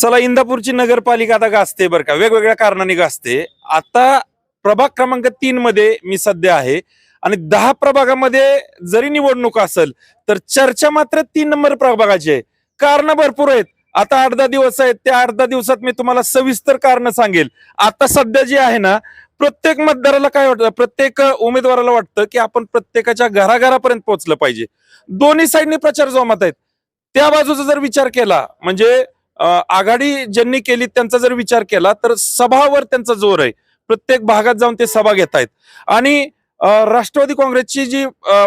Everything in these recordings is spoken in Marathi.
चला इंदापूरची नगरपालिका आता गाजते बरं का. वेगवेगळ्या कारणाने गाजते. आता प्रभाग क्रमांक तीन मध्ये मी सध्या आहे. आणि दहा प्रभागामध्ये जरी निवडणूक असेल तर चर्चा मात्र तीन नंबर प्रभागाची आहे. कारण भरपूर आहेत. आता आठ दहा दिवस आहेत. त्या आठ दहा दिवसात मी तुम्हाला सविस्तर कारण सांगेल. आता सध्या जे आहे ना प्रत्येक मतदाराला काय वाटतं? प्रत्येक उमेदवाराला वाटतं की आपण प्रत्येकाच्या घराघरापर्यंत पोहोचलं पाहिजे. दोन्ही साईडने प्रचार जोमात आहेत. त्या बाजूचा जर विचार केला म्हणजे आघाडी ज्यांनी केली त्यांचा जर विचार केला तर सभावर त्यांचा जोर आहे. प्रत्येक भागात जाऊन ते सभा घेत आहेत. आणि राष्ट्रवादी काँग्रेसची जी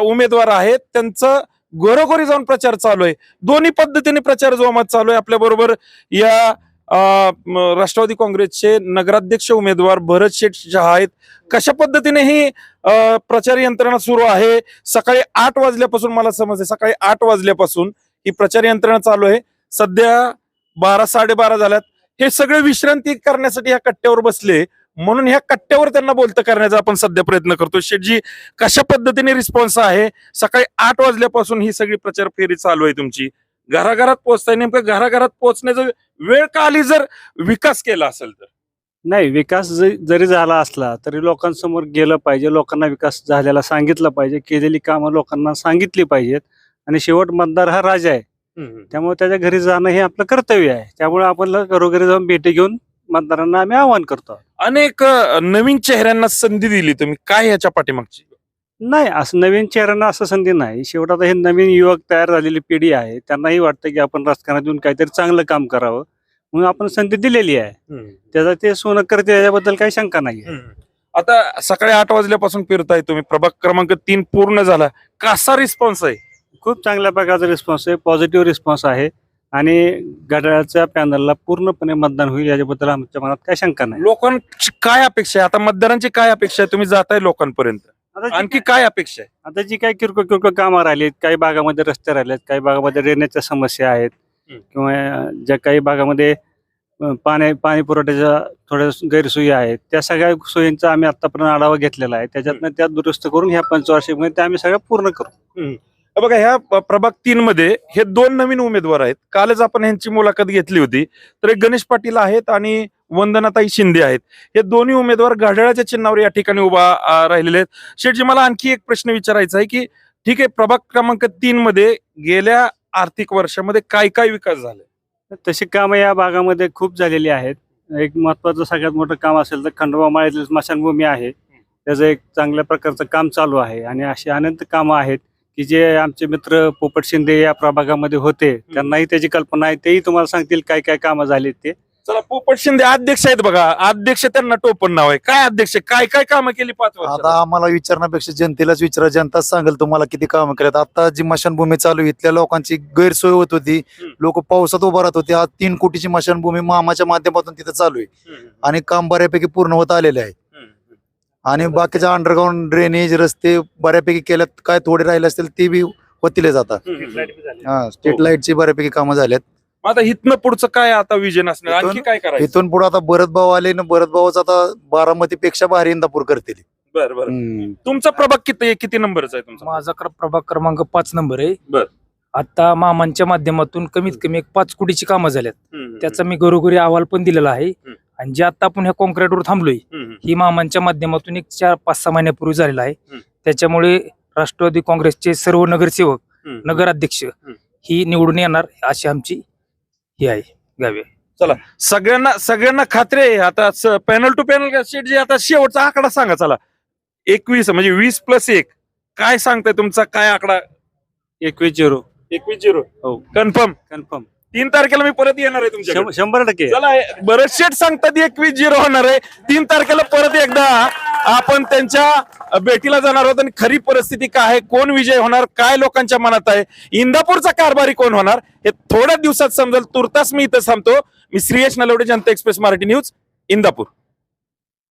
उमेदवार आहेत त्यांचं घरोघरी जाऊन प्रचार चालू आहे. दोन्ही पद्धतीने प्रचार जोमात चालू आहे. आपल्या बरोबर या राष्ट्रवादी काँग्रेसचे नगराध्यक्ष उमेदवार भरत शेठ शहा आहेत. कशा पद्धतीने ही प्रचार यंत्रणा सुरू आहे? सकाळी आठ वाजल्यापासून मला समजते सकाळी आठ वाजल्यापासून ही प्रचार यंत्रणा चालू आहे. सध्या बारा साडेबारा झाल्यात. हे सगळे विश्रांती करण्यासाठी ह्या कट्ट्यावर बसले. म्हणून ह्या कट्ट्यावर त्यांना बोलतं करण्याचा आपण सध्या प्रयत्न करतो शेठजी कशा पद्धतीने रिस्पॉन्स आहे? सकाळी आठ वाजल्यापासून ही सगळी प्रचार फेरी चालू आहे तुमची. घराघरात पोहोचताय नेमकं घराघरात पोहोचण्याचा वेळ का आली जर विकास केला असेल तर? नाही विकास जरी झाला असला तरी लोकांसमोर गेलं पाहिजे. लोकांना विकास झालेला सांगितलं पाहिजे. केलेली कामं लोकांना सांगितली पाहिजेत. आणि शेवट मतदार हा राजा आहे. त्यामुळे त्याच्या घरी जाणं हे आपलं कर्तव्य आहे. त्यामुळे आपण घरोघरी जाऊन भेटी घेऊन मतदारांना आम्ही आवाहन करतो. अनेक नवीन चेहऱ्यांना संधी दिली तुम्ही. काय याच्या पाठीमागची? नाही असं नवीन चेहऱ्यांना असं संधी नाही. शेवट आता हे नवीन युवक तयार झालेली पिढी आहे. त्यांनाही वाटतं की आपण राजकारणात येऊन काहीतरी चांगलं काम करावं. म्हणून आपण संधी दिलेली आहे. त्याचा ते सोनं करते याच्याबद्दल काही शंका नाही आता सकाळी आठ वाजल्यापासून फिरताय तुम्ही. प्रभाग क्रमांक तीन पूर्ण झाला. कसा रिस्पॉन्स आहे? खूप चांगल्या प्रकारचा रिस्पॉन्स आहे पॉझिटिव्ह रिस्पॉन्स आहे आणि घड्याळाच्या पॅनलला पूर्णपणे मतदान होईल याच्याबद्दल आमच्या मनात काही शंका नाही. लोकांची काय अपेक्षा आहे? आता मतदारांची काय अपेक्षा आहे? तुम्ही जाताय लोकांपर्यंत. आता जी आणखी काय अपेक्षा आहे? आता जी काही किरकोळ किरकोळ कामं राहिली आहेत काही भागामध्ये रस्ते राहिले आहेत काही भागामध्ये ड्रेनेजच्या समस्या आहेत हम्म. किंवा अं, ज्या काही भागामध्ये अं, पाणी पाणी पुरवठ्याच्या थोड्या गैरसोयी आहेत त्या सगळ्या सोयींचा आम्ही आतापर्यंत आढावा घेतलेला आहे. त्याच्यातनं त्या दुरुस्त करून ह्या पंचवार्षिकमध्ये त्या आम्ही सगळ्या पूर्ण करू. बघा ह्या प्रभाग तीन मध्ये हे दोन नवीन उमेदवार आहेत. कालच आपण यांची मुलाखत घेतली होती. तर एक गणेश पाटील आहेत आणि वंदनाताई शिंदे आहेत. हे दोन्ही उमेदवार घड्याळाच्या चिन्हावर या ठिकाणी उभा राहिलेले आहेत. शेठजी मला आणखी एक प्रश्न विचारायचा आहे की ठीक आहे प्रभाग क्रमांक तीन मध्ये गेल्या आर्थिक वर्षामध्ये काय काय विकास झाले तशी कामं या भागामध्ये खूप झालेली आहेत. एक महत्वाचं सगळ्यात मोठं काम असेल तर खंडोबा माळेतील स्मशानभूमी आहे. त्याचं एक चांगल्या प्रकारचं काम चालू आहे आणि अशी अनंत कामं आहेत. की जे आमचे मित्र पोपट शिंदे या प्रभागामध्ये होते त्यांनाही त्याची कल्पना आहे तेही तुम्हाला सांगतील काय काय कामं झाली ते. चला पोपट शिंदे अध्यक्ष आहेत बघा. अध्यक्ष त्यांना टोपण नाव आहे. काय अध्यक्ष काय काय कामं केली पाच वर्षात? आता आम्हाला विचारण्यापेक्षा जनतेलाच विचारा जनताच सांगेल तुम्हाला किती काम केल्यात. आता जी मशानभूमी चालू आहे, इथल्या लोकांची गैरसोय होत होती. हम्म. लोक पावसात उभा राहत होते. आज तीन कोटीची मशानभूमी मामाच्या माध्यमातून तिथे चालू आहे. आणि काम बऱ्यापैकी पूर्ण होत आलेले आहे. आणि बाकीच्या अंडरग्राऊंड ड्रेनेज रस्ते बऱ्यापैकी केल्यात काय थोडे राहिले असतील ते बी होतीलच आता. हा स्ट्रीट हो. लाईटची बऱ्यापैकी कामं झाल्यात मग आता इथनं पुढचं काय आता विजन असणार? आणखी काय करायचं? इथून पुढे आता भरत भाऊ आले ना भरत भाऊच आता बारामती पेक्षा भारी इंदापूर करतील. बरं बरं. हम्म. तुमचा प्रभाग किती किती नंबरचा आहे तुमचा? माझा क्र- प्रभाग क्रमांक पाच नंबर आहे. बर. आता मामांच्या माध्यमातून कमीत कमी एक पाच कोटीची कामं झाल्यात. हम्म, त्याचा मी घरोघरी अहवाल पण दिलेला आहे. हम्म. आणि जे आता आपण ह्या कॉन्क्रीटवर थांबलोय. ही मामांच्या माध्यमातून एक चार पाच सहा महिन्यापूर्वी झालेला आहे. त्याच्यामुळे राष्ट्रवादी काँग्रेसचे सर्व नगरसेवक. नगराध्यक्ष ही निवडून येणार अशी आमची ही आहे गावी सगळ्यांना सगळ्यांना खात्री आहे. आता पॅनल टू पॅनल शेट जे आता शेवटचा आकडा सांगा चला. एकवीस म्हणजे वीस प्लस एक. काय सांगताय तुमचा काय आकडा? एकवीस झिरो. एकवीस झिरो. हो. कन्फर्म कन्फर्म तीन तारखेला मी परत येणार आहे तुमच्या शंभर टक्के. चला बरेच शेट सांगतात एकवीस झिरो होणार आहे. तीन तारखेला परत एकदा आपण त्यांच्या भेटीला जाणार आहोत आणि खरी परिस्थिती काय आहे कोण विजय होणार काय लोकांच्या मनात आहे इंदापूरचा कारभारी कोण होणार हे थोड्या दिवसात समजेल. तुर्तास मी इथं थांबतो. मी श्रीयश नलवडे जनता एक्सप्रेस मराठी न्यूज इंदापूर.